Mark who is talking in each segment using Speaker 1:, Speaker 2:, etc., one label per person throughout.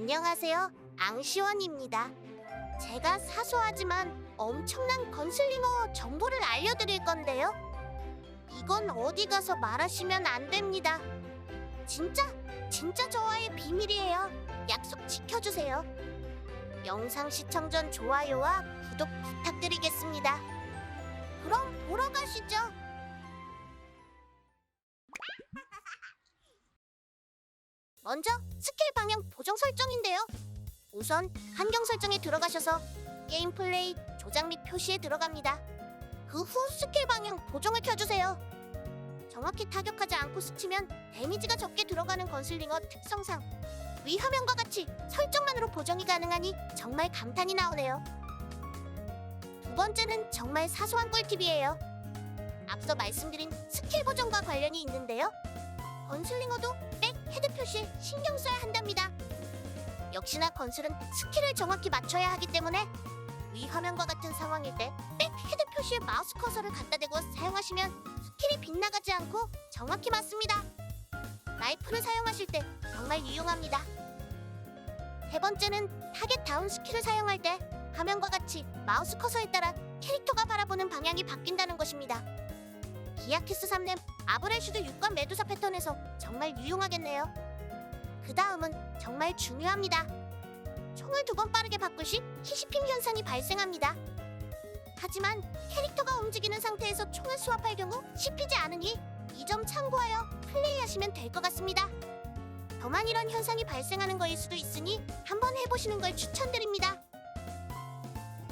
Speaker 1: 안녕하세요. 앙시원입니다. 제가 사소하지만 엄청난 건슬링어 정보를 알려드릴 건데요. 이건 어디 가서 말하시면 안 됩니다. 진짜, 진짜 저와의 비밀이에요. 약속 지켜주세요. 영상 시청 전 좋아요와 구독 부탁드리겠습니다. 그럼 보러 가시죠. 먼저 스킬 방향 보정 설정인데요. 우선 환경 설정에 들어가셔서 게임 플레이 조작 및 표시에 들어갑니다. 그 후 스킬 방향 보정을 켜주세요. 정확히 타격하지 않고 스치면 데미지가 적게 들어가는 건슬링어 특성상 위 화면과 같이 설정만으로 보정이 가능하니 정말 감탄이 나오네요. 두 번째는 정말 사소한 꿀팁이에요. 앞서 말씀드린 스킬 보정과 관련이 있는데요. 건슬링어도 표시에 신경 써야 한답니다. 역시나 건슬은 스킬을 정확히 맞춰야 하기 때문에 위 화면과 같은 상황일 때 백 헤드 표시에 마우스 커서를 갖다 대고 사용하시면 스킬이 빗나가지 않고 정확히 맞습니다. 라이프를 사용하실 때 정말 유용합니다. 세 번째는 타겟 다운 스킬을 사용할 때 화면과 같이 마우스 커서에 따라 캐릭터가 바라보는 방향이 바뀐다는 것입니다. 기아키스 3렘 아브레슈드 6관 메두사 패턴에서 정말 유용하겠네요. 그 다음은 정말 중요합니다. 총을 두 번 빠르게 바꿀 시 히시핌 현상이 발생합니다. 하지만 캐릭터가 움직이는 상태에서 총을 수합할 경우 씹히지 않으니 이 점 참고하여 플레이하시면 될 것 같습니다. 더만 이런 현상이 발생하는 거일 수도 있으니 한번 해보시는 걸 추천드립니다.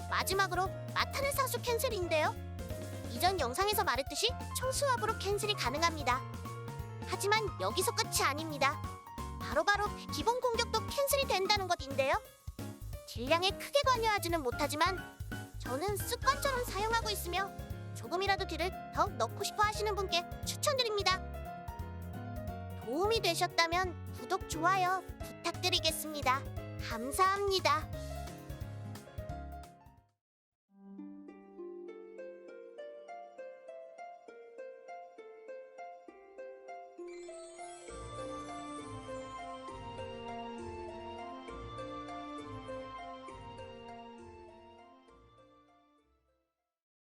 Speaker 1: 마지막으로 마타는 사수 캔슬인데요. 이전 영상에서 말했듯이 총 수압으로 캔슬이 가능합니다. 하지만 여기서 끝이 아닙니다. 바로바로 기본 공격도 캔슬이 된다는 것인데요. 딜량에 크게 관여하지는 못하지만 저는 습관처럼 사용하고 있으며 조금이라도 딜을 더 넣고 싶어 하시는 분께 추천드립니다. 도움이 되셨다면 구독, 좋아요 부탁드리겠습니다. 감사합니다.